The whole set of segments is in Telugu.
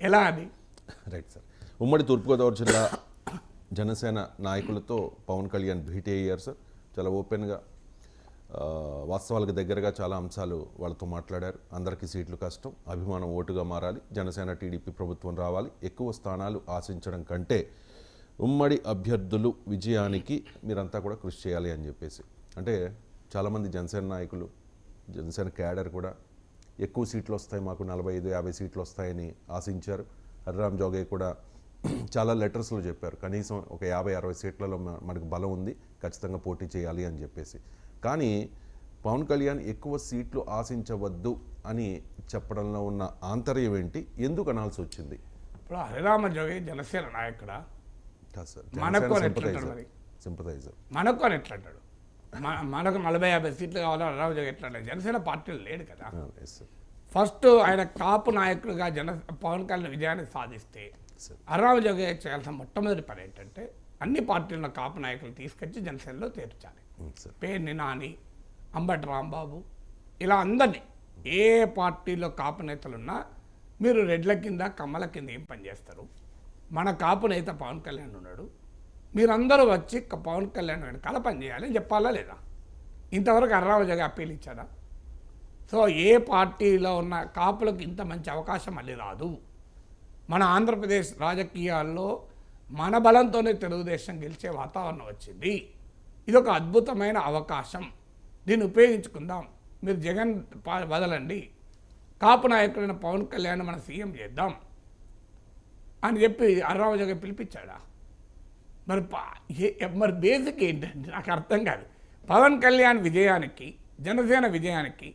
ఎలా అది రైట్ సార్ ఉమ్మడి తూర్పుగోదావరి జిల్లా జనసేన నాయకులతో పవన్ కళ్యాణ్ భేటీ అయ్యారు సార్ చాలా ఓపెన్గా వాస్తవాలకు దగ్గరగా చాలా అంశాలు వాళ్ళతో మాట్లాడారు. అందరికీ సీట్లు కష్టం అభిమానం ఓటుగా మారాలి జనసేన టీడీపీ ప్రభుత్వం రావాలి ఎక్కువ స్థానాలు ఆశించడం కంటే ఉమ్మడి అభ్యర్థులు విజయానికి మీరంతా కూడా కృషి చేయాలి అని చెప్పేసి. అంటే చాలామంది జనసేన నాయకులు జనసేన క్యాడర్ కూడా ఎక్కువ సీట్లు వస్తాయి మాకు నలభై ఐదు యాభై సీట్లు వస్తాయని ఆశించారు. హరిరామ్ జోగే కూడా చాలా లెటర్స్లో చెప్పారు. కనీసం ఒక యాభై అరవై సీట్లలో మనకు బలం ఉంది ఖచ్చితంగా పోటీ చేయాలి అని చెప్పేసి. కానీ పవన్ కళ్యాణ్ ఎక్కువ సీట్లు ఆశించవద్దు అని చెప్పడంలో ఉన్న ఆంతర్యం ఏంటి? ఎందుకు అనాల్సి వచ్చింది? ఇప్పుడు హరిరామ జోగి జనసేన నాయకుడా? మనకు ఎట్లుంటాడు? సింపథైజర్ మనకు అని ఎట్లా అంటాడు మన- మనకు నలభై యాభై సీట్లు కావాలని హరిరామ జోగి ఎట్లా అంటాడు జనసేన పార్టీలో లేడు కదా. ఫస్ట్ ఆయన కాపు నాయకుడిగా జన పవన్ కళ్యాణ్ విజయాన్ని సాధిస్తే హరిరామ జోగి చేయాల్సిన మొట్టమొదటి పని ఏంటంటే అన్ని పార్టీల కాపు నాయకులు తీసుకొచ్చి జనసేనలో చేర్చాలి. సార్ పేర్ని నాని అంబటి రాంబాబు ఇలా అందరినీ. ఏ పార్టీలో కాపు నేతలున్నా మీరు రెడ్ల కింద కమ్మల కింద ఏం పని చేస్తారు? మన కాపు నేత పవన్ కళ్యాణ్ ఉన్నాడు. మీరందరూ వచ్చి పవన్ కళ్యాణ్ వెనకాల పనిచేయాలి అని చెప్పాలా లేదా? ఇంతవరకు అర్రావు జగ అప్పీల్ ఇచ్చాడా? సో ఏ పార్టీలో ఉన్న కాపులకు ఇంత మంచి అవకాశం మళ్ళీ రాదు. మన ఆంధ్రప్రదేశ్ రాజకీయాల్లో మన బలంతోనే తెలుగుదేశం గెలిచే వాతావరణం వచ్చింది. ఇది ఒక అద్భుతమైన అవకాశం. దీన్ని ఉపయోగించుకుందాం. మీరు జగన్ వదలండి. కాపు నాయకుడైన పవన్ కళ్యాణ్ మన సీఎం చేద్దాం అని చెప్పి అర్రావు జగ పిలిపించాడా? మరి పా- ఏ- మరి బేసిక్ ఏంటంటే నాకు అర్థం కాదు. పవన్ కళ్యాణ్ విజయానికి జనసేన విజయానికి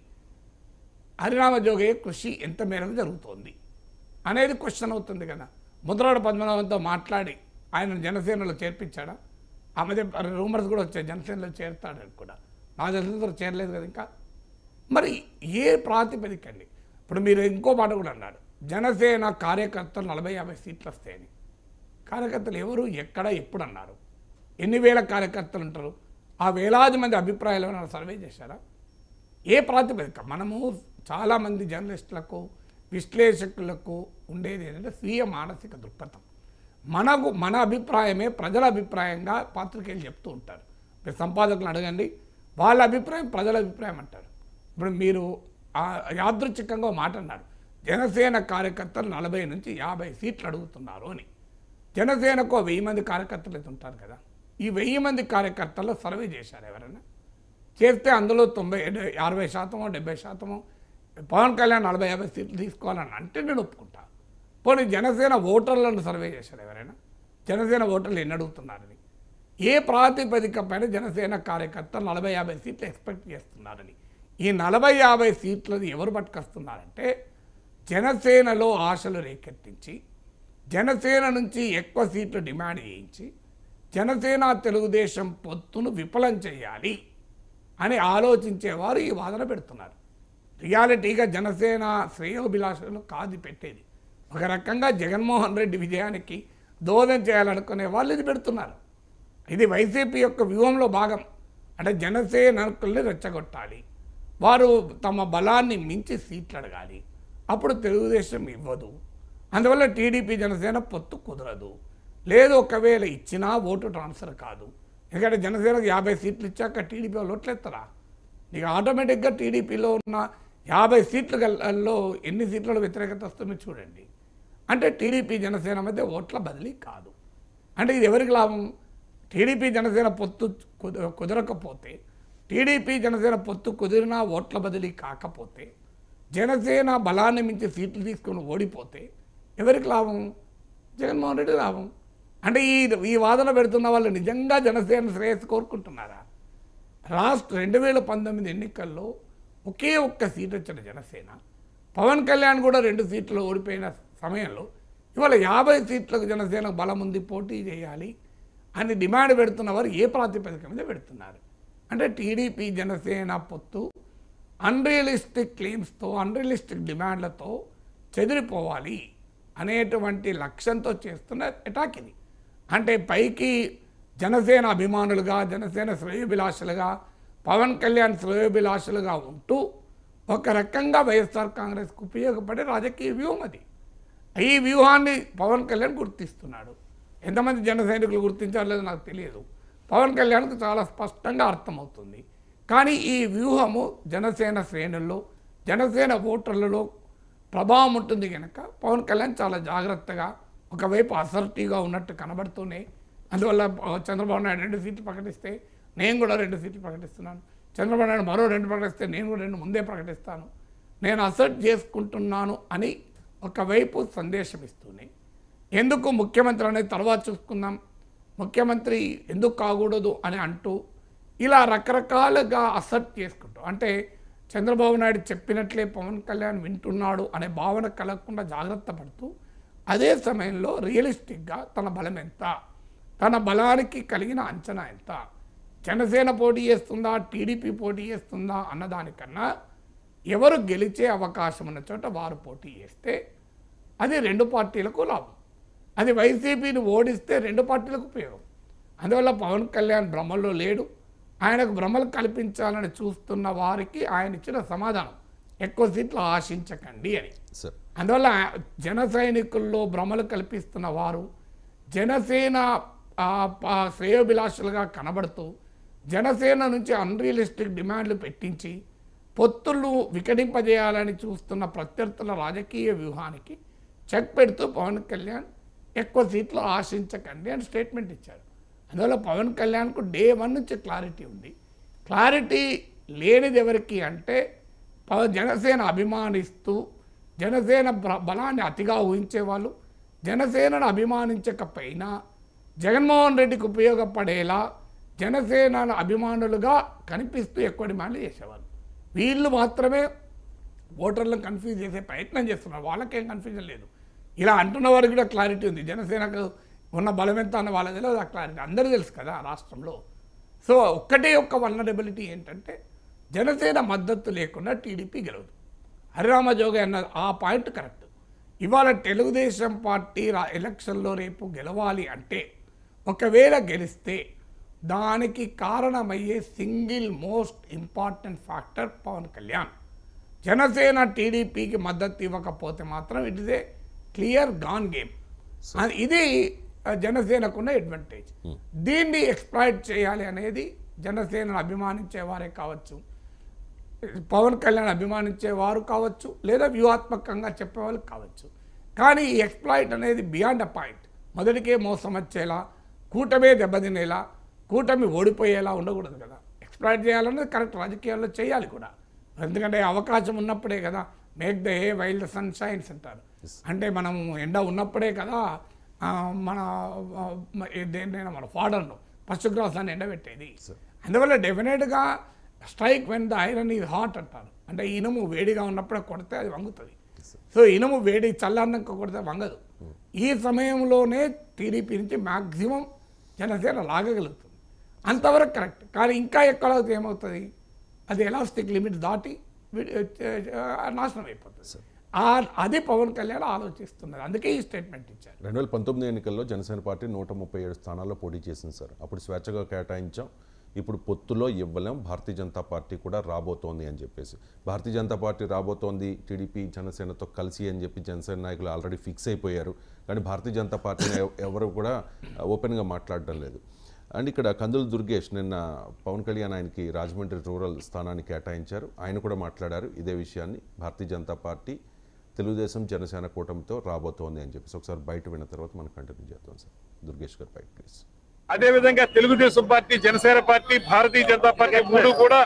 హరిరామజోగయ్య కృషి ఎంత మేరకు జరుగుతోంది అనేది క్వశ్చన్ అవుతుంది కదా. ముద్రవాడ పద్మనాభంతో మాట్లాడి ఆయన జనసేనలో చేర్పించాడా? ఆ మధ్య రూమర్స్ కూడా వచ్చాయి జనసేనలో చేరుతాడని కూడా? నా జనసేనలో చేరలేదు కదా ఇంకా. మరి ఏ ప్రాతిపదికండి? ఇప్పుడు మీరు ఇంకో మాట కూడా అన్నారు జనసేన కార్యకర్తలు నలభై యాభై సీట్లు వస్తాయని. కార్యకర్తలు ఎవరు? ఎక్కడ? ఎప్పుడు అన్నారు? ఎన్ని వేల కార్యకర్తలు ఉంటారు? ఆ వేలాది మంది అభిప్రాయాలు ఏమైనా సర్వే చేశారా? ఏ ప్రాతిపదిక? మనము చాలామంది జర్నలిస్టులకు విశ్లేషకులకు ఉండేది ఏంటంటే స్వీయ మానసిక దృక్పథం. మనకు మన అభిప్రాయమే ప్రజల అభిప్రాయంగా పాత్రికేయులు చెప్తూ ఉంటారు. మీరు సంపాదకులను అడగండి. వాళ్ళ అభిప్రాయం ప్రజల అభిప్రాయం అంటారు. ఇప్పుడు మీరు యాదృచ్ఛికంగా మాట అన్నారు. జనసేన కార్యకర్తలు నలభై నుంచి యాభై సీట్లు అడుగుతున్నారు అని. జనసేనకు వెయ్యి మంది కార్యకర్తలు అయితే ఉంటారు కదా. ఈ వెయ్యి మంది కార్యకర్తల్లో సర్వే చేశారు ఎవరైనా? చేస్తే అందులో తొంభై అరవై శాతమో డెబ్బై శాతమో పవన్ కళ్యాణ్ నలభై యాభై సీట్లు తీసుకోవాలని అంటే నేను ఒప్పుకుంటా. పోనీ జనసేన ఓటర్లను సర్వే చేశారు ఎవరైనా? జనసేన ఓటర్లు ఎన్ని అడుగుతున్నారని? ఏ ప్రాతిపదిక పైన జనసేన కార్యకర్తలు నలభై యాభై సీట్లు ఎక్స్పెక్ట్ చేస్తున్నారని? ఈ నలభై యాభై సీట్లను ఎవరు పట్టుకొస్తున్నారంటే జనసేనలో ఆశలు రేకెత్తించి జనసేన నుంచి ఎక్కువ సీట్లు డిమాండ్ చేయించి జనసేన తెలుగుదేశం పొత్తును విఫలం చేయాలి అని ఆలోచించేవారు ఈ వాదన పెడుతున్నారు. రియాలిటీగా జనసేన శ్రేయోభిలాషలు కాదు పెట్టేది. ఒక రకంగా జగన్మోహన్ రెడ్డి విజయానికి దోదం చేయాలనుకునే వాళ్ళు ఇది పెడుతున్నారు. ఇది వైసీపీ యొక్క వ్యూహంలో భాగం. అంటే జనసేనకుల్ని రెచ్చగొట్టాలి. వారు తమ బలాన్ని మించి సీట్లు అడగాలి. అప్పుడు తెలుగుదేశం ఇవ్వదు. అందువల్ల టీడీపీ జనసేన పొత్తు కుదరదు. లేదు ఒకవేళ ఇచ్చినా ఓటు ట్రాన్స్ఫర్ కాదు. ఎందుకంటే జనసేనకు యాభై సీట్లు ఇచ్చాక టీడీపీ వాళ్ళు ఓట్లేస్తారా? నీకు ఆటోమేటిక్గా టీడీపీలో ఉన్న యాభై సీట్లు ఎన్ని సీట్లలో వ్యతిరేకత వస్తుందో చూడండి. అంటే టీడీపీ జనసేన మధ్య ఓట్ల బదిలీ కాదు. అంటే ఇది ఎవరికి లాభం? టీడీపీ జనసేన పొత్తు కుద- కుదరకపోతే టీడీపీ జనసేన పొత్తు కుదిరినా ఓట్ల బదిలీ కాకపోతే జనసేన బలాన్ని మించి సీట్లు తీసుకొని ఓడిపోతే ఎవరికి లాభం? జగన్మోహన్ రెడ్డి లాభం. అంటే ఈ ఈ వాదన పెడుతున్న వాళ్ళు నిజంగా జనసేన శ్రేయస్సు కోరుకుంటున్నారా? రాష్ట్ర రెండు వేల పంతొమ్మిది ఎన్నికల్లో ఒకే ఒక్క సీట్ వచ్చిన జనసేన పవన్ కళ్యాణ్ కూడా రెండు సీట్లు ఓడిపోయిన సమయంలో ఇవాళ యాభై సీట్లకు జనసేన బలం ఉంది పోటీ చేయాలి అని డిమాండ్ పెడుతున్న వారు ఏ ప్రాతిపదిక మీద పెడుతున్నారు? అంటే టీడీపీ జనసేన పొత్తు అన్రియలిస్టిక్ క్లెయిమ్స్తో అన్రియలిస్టిక్ డిమాండ్లతో చెదిరిపోవాలి. అనేటువంటి లక్ష్యంతో చేస్తున్న అటాక్ ఇది. అంటే పైకి జనసేన అభిమానులుగా జనసేన శ్రేయోభిలాషులుగా పవన్ కళ్యాణ్ శ్రేయోభిలాషులుగా ఉంటూ ఒక రకంగా వైఎస్ఆర్ కాంగ్రెస్కు ఉపయోగపడే రాజకీయ వ్యూహం అది. ఈ వ్యూహాన్ని పవన్ కళ్యాణ్ గుర్తిస్తున్నాడు. ఎంతమంది జన సైనికులు గుర్తించారో లేదో నాకు తెలియదు. పవన్ కళ్యాణ్కు చాలా స్పష్టంగా అర్థమవుతుంది. కానీ ఈ వ్యూహము జనసేన శ్రేణుల్లో జనసేన ఓటర్లలో ప్రభావం ఉంటుంది కనుక పవన్ కళ్యాణ్ చాలా జాగ్రత్తగా ఒకవైపు అసర్టివ్గా ఉన్నట్టు కనబడుతూనే అందువల్ల చంద్రబాబు నాయుడు రెండు సీట్లు ప్రకటిస్తే నేను కూడా రెండు సీట్లు ప్రకటిస్తున్నాను. చంద్రబాబు నాయుడు మరో రెండు ప్రకటిస్తే నేను కూడా రెండు ముందే ప్రకటిస్తాను. నేను అసర్ట్ చేసుకుంటున్నాను అని ఒకవైపు సందేశం ఇస్తూనే. ఎందుకు ముఖ్యమంత్రి అనేది తర్వాత చూసుకుందాం. ముఖ్యమంత్రి ఎందుకు కాకూడదు అని అంటూ ఇలా రకరకాలుగా అసర్ట్ చేసుకుంటూ అంటే చంద్రబాబు నాయుడు చెప్పినట్లే పవన్ కళ్యాణ్ వింటున్నాడు అనే భావన కలగకుండా జాగ్రత్త పడుతూ అదే సమయంలో రియలిస్టిక్గా తన బలం ఎంత? తన బలానికి కలిగిన అంచనా ఎంత? జనసేన పోటీ చేస్తుందా? టీడీపీ పోటీ చేస్తుందా? అన్నదానికన్నా ఎవరు గెలిచే అవకాశం ఉన్న చోట వారు పోటీ చేస్తే అది రెండు పార్టీలకు లాభం. అది వైసీపీని ఓడిస్తే రెండు పార్టీలకు ఉపయోగం. అందువల్ల పవన్ కళ్యాణ్ భ్రమల్లో లేడు. ఆయనకు భ్రమలు కల్పించాలని చూస్తున్న వారికి ఆయన ఇచ్చిన సమాధానం. ఎక్కువ సీట్లు ఆశించకండి అని. అందువల్ల జన సైనికుల్లో భ్రమలు కల్పిస్తున్న వారు జనసేన శ్రేయోభిలాషులుగా కనబడుతూ జనసేన నుంచి అన్రియలిస్టిక్ డిమాండ్లు పెట్టించి పొత్తులు వికటింపజేయాలని చూస్తున్న ప్రత్యర్థుల రాజకీయ వ్యూహానికి చెక్ పెడుతూ పవన్ కళ్యాణ్ ఎక్కువ సీట్లు ఆశించకండి అని స్టేట్మెంట్ ఇచ్చారు. అందువల్ల పవన్ కళ్యాణ్కు డే వన్ నుంచి క్లారిటీ ఉంది. క్లారిటీ లేనిది ఎవరికి అంటే పవ- జనసేన అభిమానిస్తూ జనసేన బలాన్ని అతిగా ఊహించేవాళ్ళు జనసేనను అభిమానించకపోయినా జగన్మోహన్ రెడ్డికి ఉపయోగపడేలా జనసేన అభిమానులుగా కనిపిస్తూ ఎక్కువ డిమాండ్లు చేసేవాళ్ళు. వీళ్ళు మాత్రమే ఓటర్లను కన్ఫ్యూజ్ చేసే ప్రయత్నం చేస్తున్నారు. వాళ్ళకేం కన్ఫ్యూజన్ లేదు. ఇలా అంటున్న వారికి కూడా క్లారిటీ ఉంది. జనసేనకు ఉన్న బలం ఎంత అన్న వాళ్ళకి తెలియదు. క్లారిటీ అందరూ తెలుసు కదా రాష్ట్రంలో. సో ఒక్కటే ఒక్క వల్నరబిలిటీ ఏంటంటే జనసేన మద్దతు లేకుండా టీడీపీ గెలవదు. హరిరామ జోగి అన్న ఆ పాయింట్ కరెక్ట్ ఇవాళ తెలుగుదేశం పార్టీ రా- ఎలక్షన్లో రేపు గెలవాలి అంటే ఒకవేళ గెలిస్తే దానికి కారణమయ్యే single most important factor Pawan Kalyan. Janasena టీడీపీకి మద్దతు ఇవ్వకపోతే మాత్రం it is a clear gone game. ఇది ఆ, జనసేనకున్న అడ్వాంటేజ్ దీన్ని ఎక్స్ప్లాయిట్ చేయాలి అనేది జనసేనను అభిమానించే వారే కావచ్చు. పవన్ కళ్యాణ్ అభిమానించే వారు కావచ్చు లేదా వ్యూహాత్మకంగా చెప్పేవాళ్ళు కావచ్చు. కానీ ఈ ఎక్స్ప్లాయిట్ అనేది బియాండ్ అ పాయింట్ మొదటికే మోసం వచ్చేలా కూటమే దెబ్బతినేలా కూటమి ఓడిపోయేలా ఉండకూడదు కదా. ఎక్స్ప్లాయిట్ చేయాలన్నది కరెక్ట్ రాజకీయాల్లో చేయాలి కూడా. ఎందుకంటే అవకాశం ఉన్నప్పుడే కదా make the hay while the sun shines అంటారు. అంటే మనం ఎండ ఉన్నప్పుడే కదా మన దేన్నైనా మన ఫాడర్ను పశుగ్రాసాన్ని ఎండబెట్టేది. అందువల్ల డెఫినెట్గా strike when the iron is hot అంటారు. అంటే ఇనుము వేడిగా ఉన్నప్పుడే కొడితే అది వంగుతుంది. సో ఇనుము వేడి చల్లారినాక కొడితే వంగదు. ఈ సమయంలోనే టీడీపీ నుంచి మ్యాక్సిమం జనసేన లాగగలుగుతుంది. అంతవరకు కరెక్ట్. కానీ ఇంకా ఎక్కడ ఏమవుతుంది? అది ఎలాస్టిక్ లిమిట్ దాటి నాశనం అయిపోతుంది. ఆ- అదే పవన్ కళ్యాణ్ ఆలోచిస్తున్నారు. అందుకే ఈ స్టేట్మెంట్ ఇచ్చారు. రెండు వేల పంతొమ్మిది ఎన్నికల్లో జనసేన పార్టీ నూట ముప్పై ఏడు స్థానాల్లో పోటీ చేసింది సార్. అప్పుడు స్వేచ్ఛగా కేటాయించాం. ఇప్పుడు పొత్తులో ఇవ్వలేం. భారతీయ జనతా పార్టీ కూడా రాబోతోంది అని చెప్పేసి. భారతీయ జనతా పార్టీ రాబోతోంది. టీడీపీ జనసేనతో కలిసి అని చెప్పి జనసేన నాయకులు ఆల్రెడీ ఫిక్స్ అయిపోయారు. కానీ భారతీయ జనతా పార్టీని ఎవరు కూడా ఓపెన్గా మాట్లాడడం లేదు. అండ్ ఇక్కడ కందుల దుర్గేష్ నిన్న పవన్ కళ్యాణ్ ఆయనకి రాజమండ్రి రూరల్ స్థానాన్ని కేటాయించారు. ఆయన కూడా మాట్లాడారు ఇదే విషయాన్ని. భారతీయ జనతా పార్టీ తెలుగుదేశం జనసేన కూటమితో రాబోతోంది అని చెప్పేసి ఒకసారి బయట విన్న తర్వాత మనం కంటిన్యూ చేద్దాం సార్. దుర్గేష్ గారు బయట ప్లీజ్. అదే విధంగా Telugu Desam Party Janasena Party Bharatiya Janata Party మూడు కూడా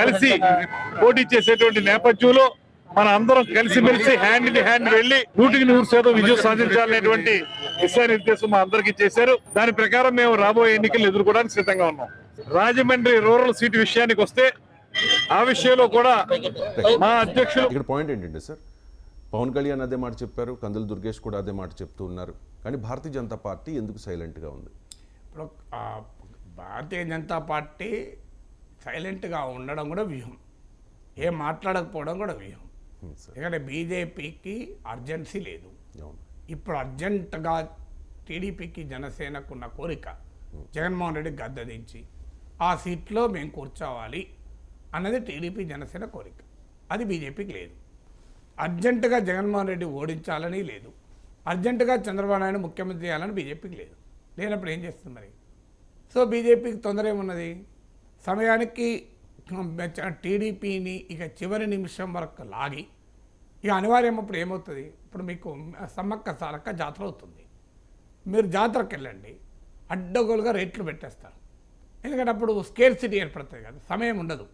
కలిసి పోటీ చేసేటువంటి నేపథ్యంలో మన అందరం కలిసిమెలిసి హ్యాండ్ ఇన్ హ్యాండ్ వెళ్ళి నూటికి నూరు శాతం విజయం సాధించాలనేటువంటి దిశానిర్దేశం మా అందరికీ చేశారు. దాని ప్రకారం మేము రాబోయే ఎన్నికలు ఎదుర్కోవడానికి సిద్ధంగా ఉన్నాం. రాజమండ్రి రూరల్ సీటు విషయానికి వస్తే ఆ విషయంలో కూడా మా అధ్యక్షులు ఇక్కడ పాయింట్ ఏంటంటే సార్? పవన్ కళ్యాణ్ అదే మాట చెప్పారు కందుల దుర్గేష్ కూడా అదే మాట చెప్తూ ఉన్నారు. కానీ భారతీయ జనతా పార్టీ ఎందుకు సైలెంట్గా ఉంది? ఇప్పుడు భారతీయ జనతా పార్టీ సైలెంట్గా ఉండడం కూడా వ్యూహం. ఏం మాట్లాడకపోవడం కూడా వ్యూహం. ఎందుకంటే బీజేపీకి అర్జెన్సీ లేదు. ఇప్పుడు అర్జెంటుగా టీడీపీకి జనసేనకు ఉన్న కోరిక జగన్మోహన్ రెడ్డి గద్దె దించి ఆ సీట్లో మేము కూర్చోవాలి అన్నది టీడీపీ జనసేన కోరిక. అది బీజేపీకి లేదు. అర్జెంటుగా జగన్మోహన్ రెడ్డి ఓడించాలని లేదు. అర్జెంటుగా చంద్రబాబు నాయుడు ముఖ్యమంత్రి చేయాలని బీజేపీకి లేదు. లేనప్పుడు ఏం చేస్తుంది మరి? సో బీజేపీకి తొందర ఏమున్నది? సమయానికి టీడీపీని ఇక చివరి నిమిషం వరకు లాగి ఇక అనివార్యం అప్పుడు ఏమవుతుంది? ఇప్పుడు మీకు సమ్మక్క సారక్క జాతర అవుతుంది. మీరు జాతరకు వెళ్ళండి. అడ్డగోలుగా రేట్లు పెట్టేస్తారు. ఎందుకంటే అప్పుడు స్కేర్ సిటీ ఏర్పడుతుంది కదా. సమయం ఉండదు.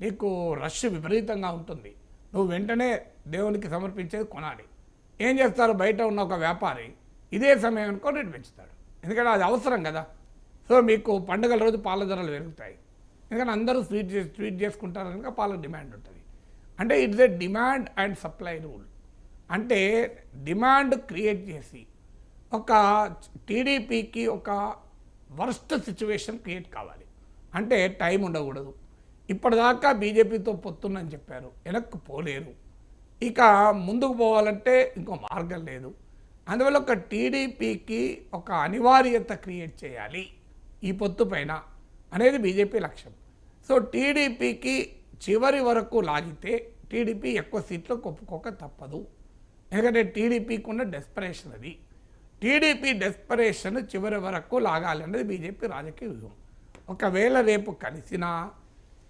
నీకు రష్ విపరీతంగా ఉంటుంది. నువ్వు వెంటనే దేవునికి సమర్పించేది కొనాలి. ఏం చేస్తారు? బయట ఉన్న ఒక వ్యాపారి ఇదే సమయం అనుకో రేటు పెంచుతాడు. ఎందుకంటే అది అవసరం కదా. సో మీకు పండుగల రోజు పాల ధరలు పెరుగుతాయి. ఎందుకంటే అందరూ స్వీట్ చేసి స్వీట్ చేసుకుంటారు కనుక పాలకు డిమాండ్ ఉంటుంది. అంటే it's a demand and supply rule. అంటే డిమాండ్ క్రియేట్ చేసి ఒక టీడీపీకి ఒక వర్స్ట్ సిచ్యువేషన్ క్రియేట్ కావాలి. అంటే టైం ఉండకూడదు. ఇప్పటిదాకా బీజేపీతో పొత్తుందని చెప్పారు. వెనక్కు పోలేరు. ఇక ముందుకు పోవాలంటే ఇంకో మార్గం లేదు. అందువల్ల ఒక టీడీపీకి ఒక అనివార్యత క్రియేట్ చేయాలి ఈ పొత్తు పైన అనేది బీజేపీ లక్ష్యం. సో టీడీపీకి చివరి వరకు లాగితే టీడీపీ ఎక్కువ సీట్లు ఒప్పుకోక తప్పదు. ఎందుకంటే టీడీపీకి ఉన్న డెస్పరేషన్ అది. టీడీపీ డెస్పరేషన్ చివరి వరకు లాగాలి అనేది బీజేపీ రాజకీయ వ్యూహం. ఒకవేళ రేపు కలిసినా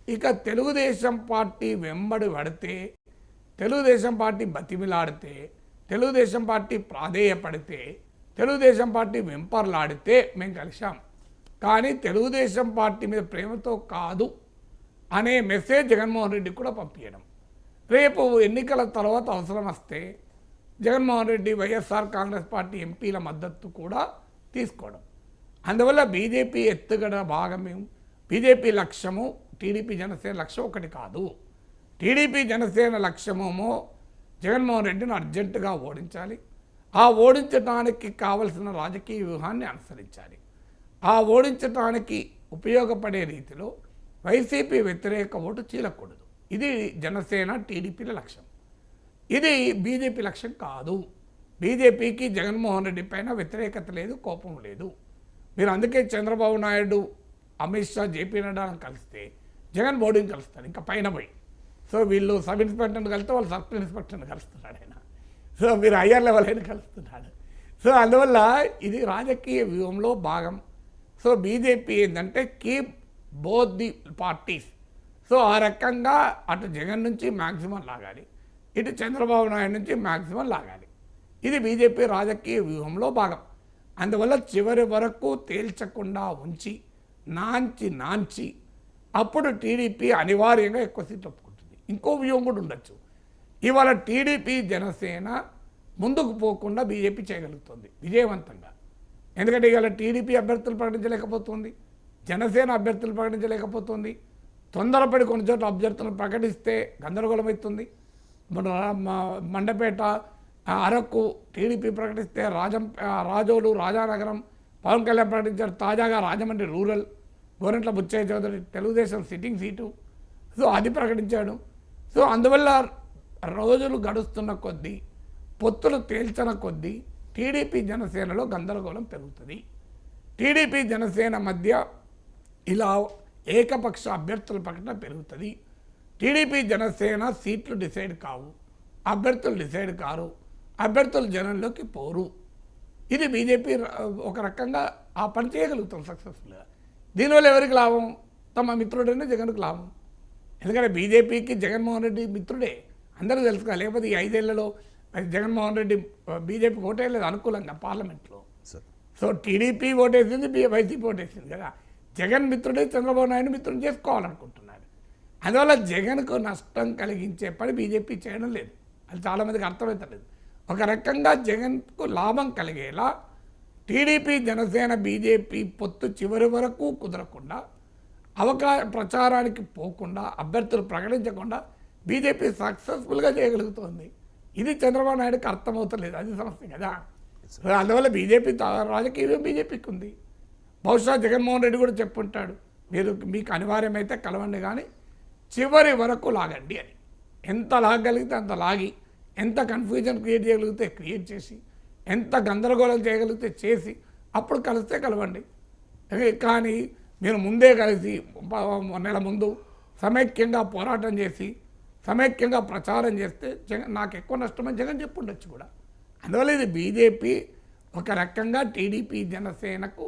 ఇక తెలుగుదేశం పార్టీ వెంబడి పడితే తెలుగుదేశం పార్టీ బతిమిలాడితే తెలుగుదేశం పార్టీ ప్రాధేయపడితే తెలుగుదేశం పార్టీ వెంపర్లాడితే మేము కలిసాం కానీ తెలుగుదేశం పార్టీ మీద ప్రేమతో కాదు అనే మెసేజ్ జగన్మోహన్ రెడ్డి కూడా పంపించడం రేపు ఎన్నికల తర్వాత అవసరం వస్తే Jaganmohan Reddy YSR Congress Party ఎంపీల మద్దతు కూడా తీసుకోవడం. అందువల్ల బీజేపీ ఎత్తుగడ భాగమేం బీజేపీ లక్ష్యము టీడీపీ జనసేన లక్ష్యం ఒకటి కాదు. టీడీపీ జనసేన లక్ష్యమేమో జగన్మోహన్ రెడ్డిని అర్జెంటుగా ఓడించాలి. ఆ ఓడించడానికి కావలసిన రాజకీయ వ్యూహాన్ని అనుసరించాలి. ఆ ఓడించడానికి ఉపయోగపడే రీతిలో వైసీపీ వ్యతిరేక ఓటు చీలకూడదు. ఇది జనసేన టీడీపీల లక్ష్యం. ఇది బీజేపీ లక్ష్యం కాదు. బీజేపీకి జగన్మోహన్ రెడ్డి పైన వ్యతిరేకత లేదు కోపం లేదు. మీరు అందుకే చంద్రబాబు నాయుడు అమిత్ షా జేపీ నడ్డాను కలిస్తే జగన్ మోడీని కలుస్తారు ఇంకా పైన పోయి. సో వీళ్ళు సబ్ ఇన్స్పెక్టర్ని కలిస్తే వాళ్ళు సబ్ ఇన్స్పెక్టర్ని కలుస్తున్నాడు ఆయన. సో మీరు హయ్యర్ లెవెల్ అయిన కలుస్తున్నాడు. సో అందువల్ల ఇది రాజకీయ వ్యూహంలో భాగం. సో బీజేపీ ఏంటంటే keep both the parties so ఆ రకంగా అటు జగన్ నుంచి మ్యాక్సిమం లాగాలి. ఇటు చంద్రబాబు నాయుడు నుంచి మ్యాక్సిమం లాగాలి. ఇది బీజేపీ రాజకీయ వ్యూహంలో భాగం. అందువల్ల చివరి వరకు తేల్చకుండా ఉంచి నాంచి నాంచి అప్పుడు టీడీపీ అనివార్యంగా ఎక్కువ సీట్లు ఇంకో వ్యూహం కూడా ఉండొచ్చు. ఇవాళ టీడీపీ జనసేన ముందుకు పోకుండా బీజేపీ చేయగలుగుతుంది విజయవంతంగా. ఎందుకంటే ఇవాళ టీడీపీ అభ్యర్థులు ప్రకటించలేకపోతుంది జనసేన అభ్యర్థులు ప్రకటించలేకపోతుంది. తొందరపడి కొన్ని చోట్ల అభ్యర్థులను ప్రకటిస్తే గందరగోళమవుతుంది మండపేట అరకు టీడీపీ ప్రకటిస్తే రాజం రాజోలు రాజానగరం పవన్ కళ్యాణ్ ప్రకటించారు తాజాగా Rajahmundry rural Gorantla Butchaiah Chowdary Telugu Desam sitting seat. So అది ప్రకటించాడు. సో అందువల్ల రోజులు గడుస్తున్న కొద్దీ పొత్తులు తేల్చిన కొద్దీ టీడీపీ జనసేనలో గందరగోళం పెరుగుతుంది. టీడీపీ జనసేన మధ్య ఇలా ఏకపక్ష అభ్యర్థుల ప్రకటన పెరుగుతుంది. టీడీపీ జనసేన సీట్లు డిసైడ్ కావు అభ్యర్థులు డిసైడ్ కారు అభ్యర్థులు జనంలోకి పోరు. ఇది బీజేపీ ఒక రకంగా ఆ పని చేయగలుగుతాం సక్సెస్ఫుల్గా. దీనివల్ల ఎవరికి లాభం? తమ మిత్రుడైనా జగన్కు లాభం. ఎందుకంటే బీజేపీకి జగన్మోహన్ రెడ్డి మిత్రుడే. అందరూ తెలుసు కదా లేకపోతే ఈ ఐదేళ్ళలో జగన్మోహన్ రెడ్డి బీజేపీకి ఓటేయలేదు అనుకూలంగా పార్లమెంట్లో. సో టీడీపీ ఓటేసింది బీ- వైసీపీ ఓటేసింది కదా. జగన్ మిత్రుడే చంద్రబాబు నాయుడు మిత్రుడు చేసుకోవాలనుకుంటున్నాడు అందువల్ల జగన్కు నష్టం కలిగించే పని బీజేపీ చేయడం లేదు. అది చాలామందికి అర్థమవుతలేదు ఒక రకంగా జగన్కు లాభం కలిగేలా టీడీపీ జనసేన బీజేపీ పొత్తు చివరి వరకు కుదరకుండా అవకా ప్రచారానికి పోకుండా అభ్యర్థులు ప్రకటించకుండా బీజేపీ సక్సెస్ఫుల్గా చేయగలుగుతోంది. ఇది చంద్రబాబు నాయుడుకి అర్థమవుతలేదు. అది సమస్య కదా. అందువల్ల బీజేపీ రాజకీయం బీజేపీకి ఉంది బహుశా జగన్మోహన్ రెడ్డి కూడా చెప్పుంటాడు మీరు మీకు అనివార్యమైతే కలవండి కానీ చివరి వరకు లాగండి అని. ఎంత లాగగలిగితే అంత లాగి ఎంత కన్ఫ్యూజన్ క్రియేట్ చేయగలిగితే క్రియేట్ చేసి ఎంత గందరగోళం చేయగలిగితే చేసి అప్పుడు కలిస్తే కలవండి. కానీ మీరు ముందే కలిసి నెల ముందు సమైక్యంగా పోరాటం చేసి సమైక్యంగా ప్రచారం చేస్తే జగన్ నాకు ఎక్కువ నష్టమని జగన్ చెప్పుండొచ్చు కూడా. అందువల్ల ఇది బీజేపీ ఒక రకంగా టీడీపీ జనసేనకు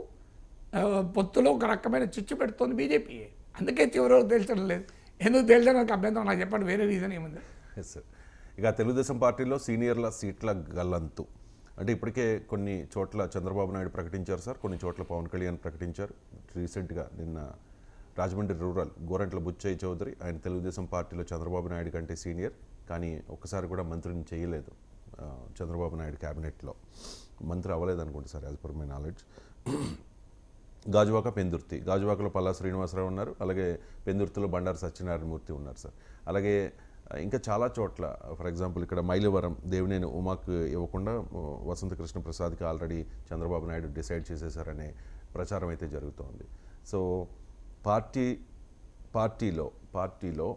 పొత్తులో ఒక రకమైన చిచ్చు పెడుతోంది బీజేపీ. అందుకే చివరి వరకు తేల్చడం లేదు. ఎందుకు తేల్చడానికి అభ్యంతరం? నాకు చెప్పండి వేరే రీజన్ ఏముంది? ఎస్ ఇక తెలుగుదేశం పార్టీలో సీనియర్ల సీట్ల గల్లంతు అంటే ఇప్పటికే కొన్ని చోట్ల చంద్రబాబు నాయుడు ప్రకటించారు సార్ కొన్ని చోట్ల పవన్ కళ్యాణ్ ప్రకటించారు. రీసెంట్గా నిన్న రాజమండ్రి రూరల్ గోరంట్ల బుచ్చయ్య చౌదరి ఆయన తెలుగుదేశం పార్టీలో చంద్రబాబు నాయుడు కంటే సీనియర్ కానీ ఒక్కసారి కూడా మంత్రిని చేయలేదు చంద్రబాబు నాయుడు క్యాబినెట్లో. మంత్రి అవ్వలేదు అనుకుంటా sir as per my knowledge. Gajuwaka Pendurthi. గాజువాకలో పల్లా శ్రీనివాసరావు ఉన్నారు అలాగే పెందుర్తిలో బండారు సత్యనారాయణమూర్తి ఉన్నారు సార్. అలాగే ఇంకా చాలా చోట్ల ఫర్ ఎగ్జాంపుల్ ఇక్కడ మైలవరం దేవినేని ఉమాకు ఇవ్వకుండా ఆ, వసంత కృష్ణ ప్రసాద్కి ఆల్రెడీ చంద్రబాబు నాయుడు డిసైడ్ చేసేసారనే ప్రచారం అయితే జరుగుతోంది. సో పార్టీ పార్టీలో పార్టీలో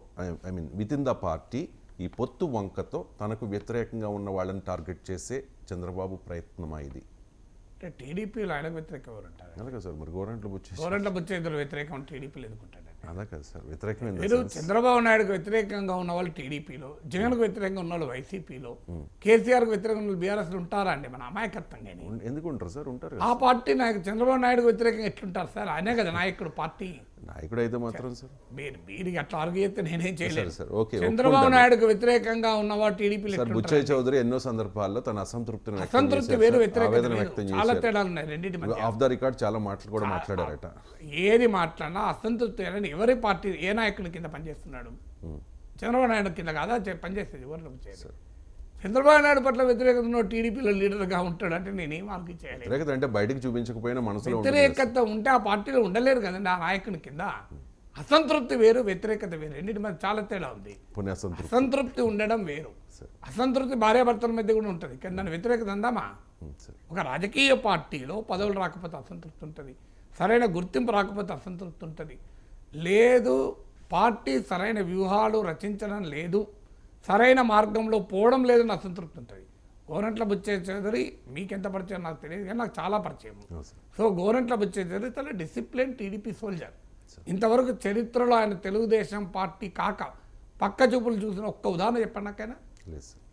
I mean within the party ఈ పొత్తు వంకతో తనకు వ్యతిరేకంగా ఉన్న వాళ్ళని టార్గెట్ చేసే చంద్రబాబు ప్రయత్నమా ఇది? అంటే టీడీపీలో ఆయనకు వ్యతిరేకం ఎవరు ఉంటారు అలాగే సార్ మరి గోరంట్లు బుచ్చేసి గవర్నమెంట్ వచ్చే ఇద్దరు వ్యతిరేకం టీడీపీలు ఎందుకుంటాడండి అలా కాదు సార్ వ్యతిరేకం ఏంది మీరు అసలు? చంద్రబాబు నాయుడుకు వ్యతిరేకంగా ఉన్న వాళ్ళు టీడీపీలో జగన్కు వ్యతిరేకంగా ఉన్న వాళ్ళు వైసీపీలో కేసీఆర్కు వ్యతిరేకంగా ఉన్న బీఆర్ఎస్లు ఉంటారా అండి మన అమాయకత్వం కానీ ఎందుకు ఉంటారు సార్? ఉంటారు. ఆ పార్టీ నాయకు చంద్రబాబు నాయుడుకు వ్యతిరేకంగా ఎట్లుంటారు సార్? ఆయనే కదా నాయకుడు పార్టీ. నాయకుడు అయితే మాత్రం సార్. మీరు మీరు అట్లా ఆర్గ్యూ చేస్తే నేనేం చేయలేదు సరే, ఓకే, చంద్రబాబు. నాయుడుకు వ్యతిరేకంగా ఉన్నవాడు టీడీపీలో సార్ బుచ్చయ్య చౌదరి ఎన్నో సందర్భాల్లో తన అసంతృప్తిని అసంతృప్తి వేరు సార్. వ్యతిరేకత. వ్యక్తం చాలా తేడాలు ఉన్నాయి రెండింటి మధ్య. ఆఫ్ ద రికార్డ్ చాలా మాటలు కూడా మాట్లాడారట. ఏది మాట్లాడినా అసంతృప్తి అని ఎవరి పార్టీ ఏ నాయకుడి కింద పనిచేస్తున్నాడు? చంద్రబాబు నాయుడు కింద కాదా? పనిచేసేది ఎవరిలో చేసేది చంద్రబాబు నాయుడు పట్ల వ్యతిరేకత ఉన్న టీడీపీలో లీడర్గా ఉంటాడు అంటే నేనేం ఆర్గ్యూ చేయలేదు. వ్యతిరేకత అంటే బయటకు చూపించకపోయినా మనసులో వ్యతిరేకత ఉంటే ఆ పార్టీలో ఉండలేరు కదండి ఆ నాయకుని కింద. అసంతృప్తి వేరు వ్యతిరేకత వేరు. రెండింటి మధ్య చాలా తేడా ఉంది. అసంతృప్తి. ఉండడం వేరు. అసంతృప్తి భార్యాభర్తల మధ్య కూడా ఉంటుంది. కానీ దాని వ్యతిరేకత అందామా ఒక రాజకీయ పార్టీలో పదవులు రాకపోతే అసంతృప్తి ఉంటుంది. సరైన గుర్తింపు రాకపోతే అసంతృప్తి ఉంటుంది. లేదు పార్టీ సరైన వ్యూహాలు రచించడం లేదు. సరైన మార్గంలో పోవడం లేదని అసంతృప్తి ఉంటుంది. గోరంట్ల బుచ్చే చౌదరి మీకెంత పరిచయం నాకు తెలియదు కానీ నాకు చాలా పరిచయం. సో గోరంట్ల బుచ్చే చౌదరి తన డిసిప్లిన్ టీడీపీ సోల్జర్. ఇంతవరకు చరిత్రలో ఆయన తెలుగుదేశం పార్టీ కాక పక్క చూపులు చూసిన ఒక్క ఉదాహరణ చెప్పండి నాకైనా?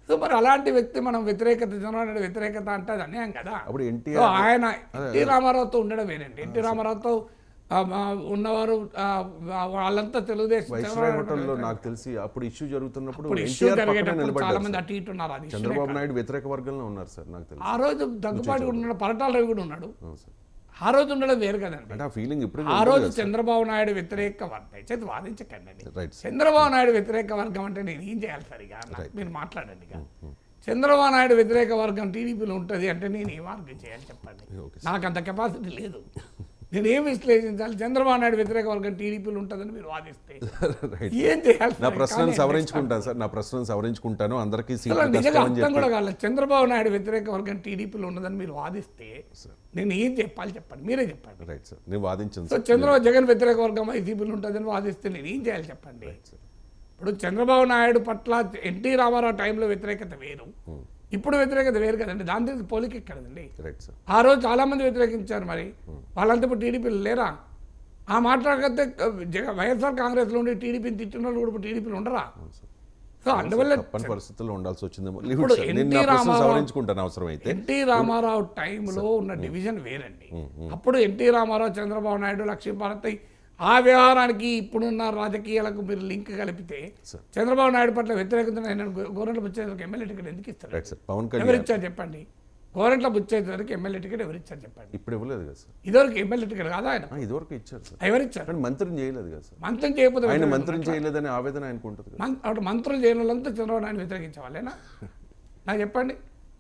సో మరి అలాంటి వ్యక్తి మనం వ్యతిరేకత నాయుడు వ్యతిరేకత అంటే అది అన్యాయం కదా. ఆయన ఎన్టీ రామారావుతో ఉండడం వేరండి ఎన్టీ రామారావుతో ఉన్నవారు వాళ్ళంతా తెలుగుదేశం నాకు తెలిసి అప్పుడు ఇష్యూ జరుగుతున్నప్పుడు ఇష్యూ జరిగేటప్పుడు చాలా మంది. అటు ఇటు ఉన్నారు అది చంద్రబాబు కాదు. నాయుడు వ్యతిరేక వర్గంలో ఉన్నారు సార్ నాకు తెలిసి. ఆ రోజు దగ్గుబాటి కూడా ఉన్నాడు పరటాల రవి కూడా ఉన్నాడు. ఆ రోజు ఉండడం వేరు కదండి. ఆ ఫీలింగ్ ఇప్పుడు ఆ రోజు చంద్రబాబు నాయుడు వ్యతిరేక వర్గం. చేతి వాదించకండి చంద్రబాబు నాయుడు వ్యతిరేక వర్గం అంటే నేను ఏం చేయాలి సరిగా మీరు మాట్లాడండి ఇక. చంద్రబాబు నాయుడు వ్యతిరేక వర్గం టీడీపీలో ఉంటుంది అంటే నేను ఏం ఆర్గ్యూ చేయాలి చెప్పండి? నాకు అంత కెపాసిటీ లేదు. నేను ఏం విశ్లేషించాలి? చంద్రబాబు నాయుడు వ్యతిరేక వర్గం టీడీపీలో ఉంటుందని మీరు వాదిస్తే. ఏం చేయాలి నా? ప్రశ్నను సవరించుకుంటాను సార్. నా ప్రశ్నను సవరించుకుంటాను. అందరికీ నిజంగా అర్థం కూడా చంద్రబాబు నాయుడు వ్యతిరేక వర్గం టీడీపీలో ఉన్నదని మీరు వాదిస్తే నేను ఏం చెప్పాలి చెప్పండి? మీరే చెప్పండి. రైట్ సార్ నేను వాదించాను సో సార్. చంద్రబాబు జగన్ వ్యతిరేక వర్గం వైసీపీలో ఉంటుందని వాదిస్తే నేను ఏం చేయాలి చెప్పండి? ఇప్పుడు చంద్రబాబు నాయుడు పట్ల ఎన్టీ రామారావు టైంలో వ్యతిరేకత వేరు. ఇప్పుడు వ్యతిరేకత వేరు కదండి. దాని పోలిక ఎక్కడదండి ఆ రోజు చాలా మంది వ్యతిరేకించారు మరి. వాళ్ళంతా ఇప్పుడు టీడీపీలు లేరా? ఆ మాట్లాడకపోతే జగ వైఎస్ఆర్ కాంగ్రెస్లో ఉండి టీడీపీని తిట్టిన వాళ్ళు కూడా ఇప్పుడు టీడీపీలు ఉండరా? సో అందువల్ల పరిస్థితుల్లో ఉండాల్సి. నేను ఎన్టీ రామారావు- సవరించుకుంటాను అవసరం అయితే ఎన్టీ రామారావు టైంలో ఉన్న డివిజన్ వేరండి. అప్పుడు ఎన్టీ రామారావు చంద్రబాబు నాయుడు లక్ష్మీభారతి ఆ వ్యవహారానికి ఇప్పుడున్న రాజకీయాలకు మీరు లింక్ కలిపితే చంద్రబాబు నాయుడు పట్ల వ్యతిరేకత గోరంట్ల బుచ్చేదరికి ఎమ్మెల్యే టికెట్ ఎందుకు ఇస్తారు? పవన్ కళ్యాణ్. చెప్పండి? గోరంట్ల బుచ్చేదరికి ఎమ్మెల్యే టికెట్ ఎవరు ఇచ్చారు చెప్పండి? ఇప్పుడు ఇవ్వలేదు కదా సార్ ఇదివరకు ఎమ్మెల్యే టికెట్ కాదా ఆయన? ఇదివరకు ఇచ్చారు సార్ ఎవరు ఇచ్చారు? మంత్రిని చేయలేదు కదా సార్ మంత్రం చేయకపోతే ఆయన మంత్రిని చేయలేదని ఆవేదన ఆయనకు ఉంటుంది కదా. మం- అటు మంత్రులు చేయని వాళ్ళంతా చంద్రబాబు నాయుడు వ్యతిరేకించే వాళ్ళేనా? నాకు చెప్పండి.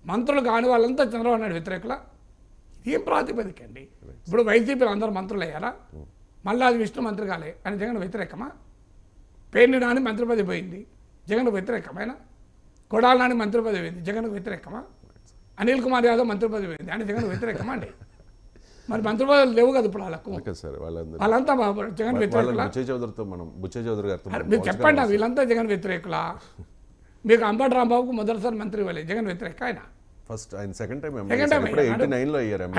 మంత్రులు కాని వాళ్ళంతా చంద్రబాబు నాయుడు వ్యతిరేకులా? ఏం ప్రాతిపదిక అండి ఇప్పుడు వైసీపీలో అందరూ మంత్రులు అయ్యారా మళ్ళీ అది విష్ణు మంత్రి కాలే ఆయన జగన్ వ్యతిరేకమా? పేర్ని నాని మంత్రి పదవి పోయింది. జగన్ వ్యతిరేకమైన? కొడాల నాని మంత్రి పదవి పోయింది. జగన్ వ్యతిరేకమా? అనిల్ కుమార్ యాదవ్ మంత్రి పదవి పోయింది. ఆయన జగన్ వ్యతిరేకమా అండి? మరి మంత్రి పదవులు లేవు కదా ఇప్పుడు వాళ్ళకు. వాళ్ళంతా జగన్ వాళ్ళని వ్యతిరేకులా? బుచ్చయ్య చౌదరితో మనం చౌదరి గారితో మీరు చెప్పండి. వీళ్ళంతా జగన్ వ్యతిరేకులా? మీకు అంబటి రాంబాబుకు మొదటిసారి మంత్రి ఇవ్వలేదు జగన్ వ్యతిరేక ఆయన. ఫస్ట్ ఆయన సెకండ్ టైం Second time ఇప్పుడు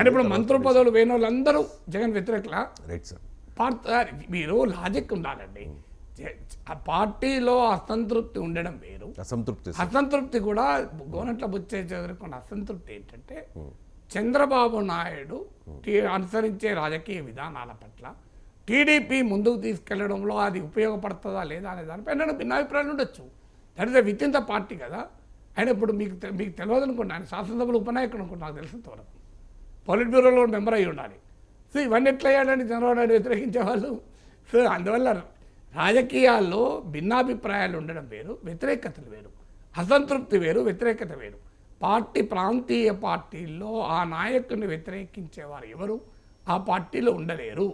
అంటే మంత్రి పదవులు వేయని వాళ్ళందరూ జగన్ వ్యతిరేకులా? Right sir. పార్త మీరు లాజిక్ ఉండాలండి. ఆ పార్టీలో అసంతృప్తి ఉండడం వేరు. అసంతృప్తి. అసంతృప్తి కూడా గోనట్ల బుచ్చే చదువుకున్న అసంతృప్తి ఏంటంటే చంద్రబాబు నాయుడు అనుసరించే రాజకీయ విధానాల పట్ల టీడీపీ ముందుకు తీసుకెళ్ళడంలో అది ఉపయోగపడుతుందా లేదా అనే దానిపై నేను భిన్నాభిప్రాయాలు ఉండొచ్చు. That is within the party కదా. ఆయన ఇప్పుడు మీకు మీకు తెలియదు అనుకోండి ఆయన శాసనసభలో ఉపనాయకుడు అనుకోండి నాకు తెలిసినంత వరకు పొలిట్ బ్యూరోలో మెంబర్ అయి ఉండాలి. సో ఇవన్నీ ఎట్లయ్యాడని చంద్రబాబు నాయుడు వ్యతిరేకించే వాళ్ళు? సో అందువల్ల రాజకీయాల్లో భిన్నాభిప్రాయాలు ఉండడం వేరు వ్యతిరేకతలు వేరు అసంతృప్తి వేరు వ్యతిరేకత వేరు. పార్టీ ప్రాంతీయ పార్టీల్లో ఆ నాయకుడిని వ్యతిరేకించేవారు ఎవరు? ఆ పార్టీలో ఉండలేరు.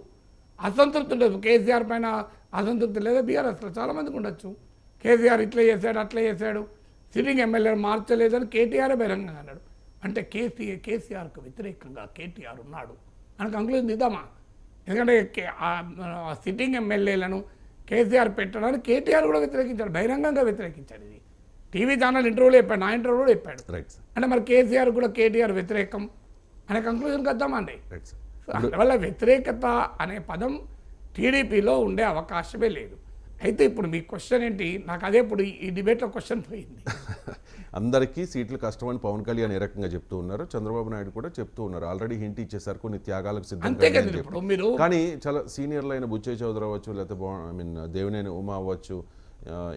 అసంతృప్తి ఉండదు. కేసీఆర్ పైన అసంతృప్తి లేదా బీఆర్ఎస్లో చాలామందికి ఉండొచ్చు. కేసీఆర్ ఇట్లా చేశాడు అట్లా చేశాడు. సిట్టింగ్ ఎమ్మెల్యే మార్చలేదని కేటీఆర్ బహిరంగంగా అన్నాడు. అంటే కేసీఆర్ కేసీఆర్కు వ్యతిరేకంగా కేటీఆర్ ఉన్నాడు. అని కంక్లూజన్ ఇద్దామా ఎందుకంటే సిట్టింగ్ ఎమ్మెల్యేలను కేసీఆర్ పెట్టడానికి కేటీఆర్ కూడా వ్యతిరేకించాడు బహిరంగంగా వ్యతిరేకించాడు ఇది. టీవీ ఛానల్ ఇంటర్వ్యూలో చెప్పాడు నా ఇంటర్వ్యూలో చెప్పాడు. రైట్ సార్ అంటే మరి కేసీఆర్ కూడా కేటీఆర్ వ్యతిరేకం అనే కంక్లూజన్కి వద్దామా అండి? రైట్ సార్ సో అందువల్ల వ్యతిరేకత అనే పదం టీడీపీలో ఉండే అవకాశమే లేదు. అయితే ఇప్పుడు మీ క్వశ్చన్ ఏంటి? నాకు అదే ఇప్పుడు ఈ డిబేట్లో క్వశ్చన్ పోయింది. అందరికీ సీట్లు కష్టమని పవన్ కళ్యాణ్ ఏ రకంగా చెప్తూ ఉన్నారు చంద్రబాబు నాయుడు కూడా చెప్తూ ఉన్నారు. ఆల్రెడీ హింట్ ఇచ్చేసారు కొన్ని త్యాగాలకు సిద్ధం కానీ చాలా సీనియర్లు అయిన బుచ్చయ్య చౌదరి అవ్వచ్చు లేకపోతే ఐ మీన్ దేవినేని ఉమా అవ్వచ్చు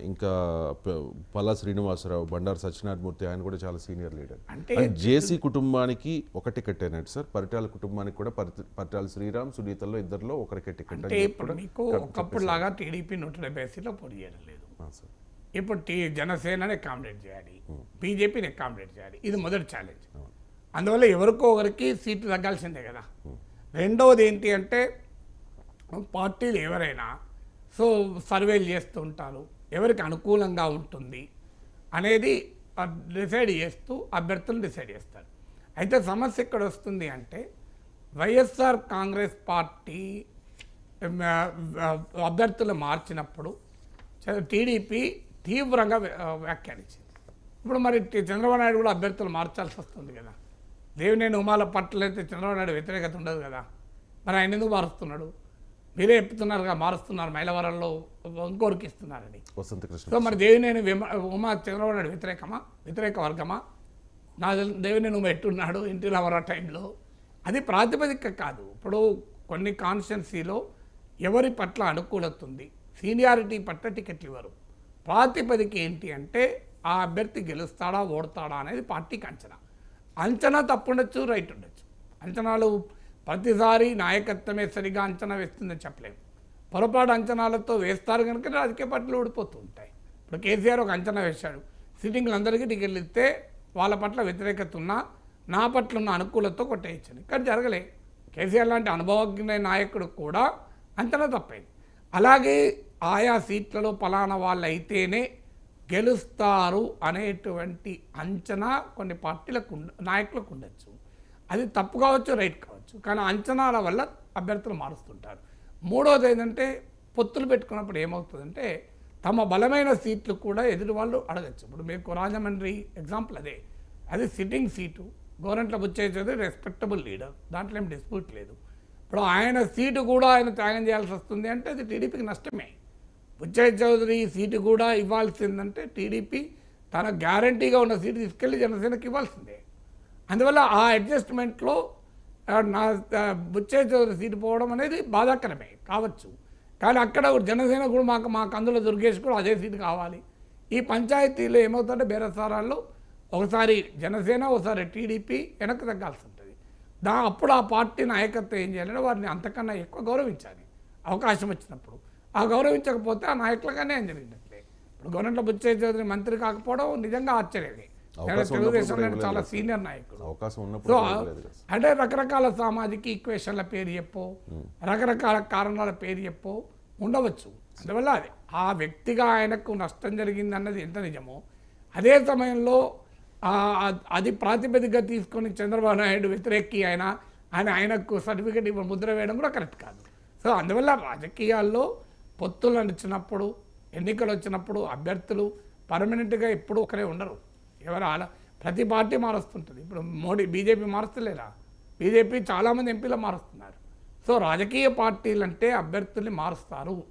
ఇంకా పల్లా శ్రీనివాసరావు బండారు సత్యనారాయణమూర్తి ఆయన కూడా చాలా సీనియర్ లీడర్. అంటే జేసీ కుటుంబానికి ఒక టికెట్ అయినట్టు సార్. పరిటాల కుటుంబానికి కూడా పరి- పరిటాల శ్రీరామ్ సునీతల్లో ఇద్దరిలో ఒకరికే టికెట్ అంటే ఇప్పుడు మీకు ఒకప్పుడు లాగా టీడీపీ నూట డెబ్బై సీట్లో పోటీ చేయడం లేదు. సార్. ఇప్పుడు టీ జనసేనని అకామిడేట్ చేయాలి. బీజేపీని అకామిడేట్ చేయాలి. ఇది మొదటి ఛాలెంజ్ అందువల్ల ఎవరికో ఒకరికి సీట్లు తగ్గాల్సిందే కదా. రెండవది ఏంటి అంటే పార్టీలు ఎవరైనా సో సర్వేలు చేస్తూ ఉంటారు. ఎవరికి అనుకూలంగా ఉంటుంది అనేది డిసైడ్ చేస్తూ అభ్యర్థులు డిసైడ్ చేస్తారు. అయితే సమస్య ఇక్కడ వస్తుంది అంటే వైఎస్ఆర్ కాంగ్రెస్ పార్టీ అభ్యర్థులు మార్చినప్పుడు చ- టీడీపీ తీవ్రంగా వ్యాఖ్యానించింది. ఇప్పుడు మరి చంద్రబాబు నాయుడు కూడా అభ్యర్థులు మార్చాల్సి వస్తుంది కదా. దేవినేని ఉమాల పట్ల అయితే చంద్రబాబు నాయుడు వ్యతిరేకత ఉండదు కదా. మరి ఆయన ఎందుకు మారుస్తున్నాడు? మీరే చెప్తున్నారుగా మారుస్తున్నారు మైలవరంలో ఇంకోరికి ఇస్తున్నారని వసంత కృష్ణ సో మరి దేవినేని ఉమా చంద్రబాబు నాయుడు వ్యతిరేకమా? వ్యతిరేక వర్గమా? నా దేవినేని ఉమ ఎట్టున్నాడు ఎన్టీ రామారావు టైంలో? అది ప్రాతిపదిక కాదు. ఇప్పుడు కొన్ని కాన్స్టిట్యున్సీలో ఎవరి పట్ల అనుకూలత ఉంది? సీనియారిటీ పట్ల టికెట్లు ఇవ్వరు. ప్రాతిపదిక ఏంటి అంటే ఆ అభ్యర్థి గెలుస్తాడా ఓడతాడా అనేది పార్టీకి అంచనా. అంచనా తప్పుండొచ్చు రైట్ ఉండొచ్చు. అంచనాలు ప్రతిసారి నాయకత్వమే సరిగా అంచనా వేస్తుందని చెప్పలేము. పొరపాటు అంచనాలతో వేస్తారు కనుక రాజకీయ పార్టీలు ఓడిపోతూ ఉంటాయి ఇప్పుడు కేసీఆర్ ఒక అంచనా వేశాడు. సిట్టింగ్లు అందరికీ టికెట్లు ఇస్తే వాళ్ళ పట్ల వ్యతిరేకత ఉన్నా నా పట్ల ఉన్న అనుకూలతతో కొట్టేయచ్చని. కానీ జరగలే. కేసీఆర్ లాంటి అనుభవజ్ఞ నాయకుడు కూడా అంచనా తప్పైంది. అలాగే ఆయా సీట్లలో పలానా వాళ్ళు అయితేనే గెలుస్తారు అనేటువంటి అంచనా కొన్ని పార్టీలకు నాయకులకు ఉండొచ్చు. అది తప్పు కావచ్చు రైట్ కావచ్చు. కానీ అంచనాల వల్ల అభ్యర్థులు మారుస్తుంటారు. మూడోది ఏంటంటే పొత్తులు పెట్టుకున్నప్పుడు ఏమవుతుందంటే తమ బలమైన సీట్లు కూడా ఎదుటి వాళ్ళు అడగచ్చు. ఇప్పుడు మీకు రాజమండ్రి ఎగ్జాంపుల్ అదే. అది సిట్టింగ్ సీటు గవర్నమెంట్లో బుచ్చేసేది రెస్పెక్టబుల్ లీడర్ దాంట్లో ఏం డిస్ప్యూట్ లేదు. ఇప్పుడు ఆయన సీటు కూడా ఆయన త్యాగం చేయాల్సి వస్తుంది అంటే అది టీడీపీకి నష్టమే. బుచ్చయ్య చౌదరి సీటు కూడా ఇవ్వాల్సిందంటే టీడీపీ తన గ్యారంటీగా ఉన్న సీటు తీసుకెళ్ళి జనసేనకి ఇవ్వాల్సిందే. అందువల్ల ఆ అడ్జస్ట్మెంట్లో నా బుచ్చయ్య చౌదరి సీటు పోవడం అనేది బాధాకరమే కావచ్చు. కానీ అక్కడ జనసేన కూడా మాకు మా కందుల దుర్గేష్ కూడా అదే సీటు కావాలి. ఈ పంచాయతీలో ఏమవుతుందంటే బేరసారాల్లో ఒకసారి జనసేన ఒకసారి టీడీపీ వెనక్కి తగ్గాల్సి ఉంటుంది. దా అప్పుడు ఆ పార్టీ నాయకత్వం ఏం చేయాలంటే వారిని అంతకన్నా ఎక్కువ గౌరవించాలి. అవకాశం వచ్చినప్పుడు. ఆ గౌరవించకపోతే ఆ నాయకులకు అన్యాయం జరిగినట్లే ఇప్పుడు గవర్నమెంట్లో బుచ్చయ్య చౌదరి మంత్రి కాకపోవడం నిజంగా ఆశ్చర్యమే. తెలుగుదేశంలో ఆయన చాలా సీనియర్ నాయకుడు. సో అంటే రకరకాల సామాజిక ఈక్వేషన్ల పేరు చెప్పో రకరకాల కారణాల పేరు చెప్పో ఉండవచ్చు. అందువల్ల అది ఆ వ్యక్తిగా ఆయనకు నష్టం జరిగింది అన్నది ఎంత నిజమో అదే సమయంలో అది ప్రాతిపదికగా తీసుకొని చంద్రబాబు నాయుడు వ్యతిరేకి ఆయన ఆయన ఆయనకు సర్టిఫికేట్ ఇవ్వ ముద్ర వేయడం కూడా కరెక్ట్ కాదు. సో అందువల్ల రాజకీయాల్లో పొత్తులు నడిచినప్పుడు ఎన్నికలు వచ్చినప్పుడు అభ్యర్థులు పర్మనెంట్గా ఎప్పుడూ ఒకరే ఉండరు. ఎవరు ప్రతి పార్టీ మారుస్తుంటుంది. ఇప్పుడు మోడీ బీజేపీ మారుస్తలేరా? బీజేపీ చాలామంది ఎంపీలు మారుస్తున్నారు. సో రాజకీయ పార్టీలు అంటే అభ్యర్థుల్ని మారుస్తారు.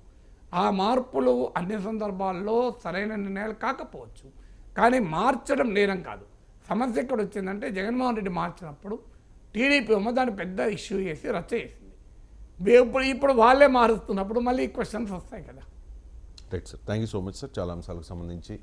ఆ మార్పులు అన్ని సందర్భాల్లో సరైన నిర్ణయాలు కాకపోవచ్చు. కానీ మార్చడం నేరం కాదు. సమస్య ఎక్కడ వచ్చిందంటే జగన్మోహన్ రెడ్డి మార్చినప్పుడు టీడీపీ ఏమో దాన్ని పెద్ద ఇష్యూ చేసి రచ్చ చేసింది. ఇప్పుడు ఇప్పుడు వాళ్ళే మారుస్తున్నప్పుడు మళ్ళీ క్వశ్చన్స్ వస్తాయి కదా. Right sir thank you so much sir చాలా అంశాలకు సంబంధించి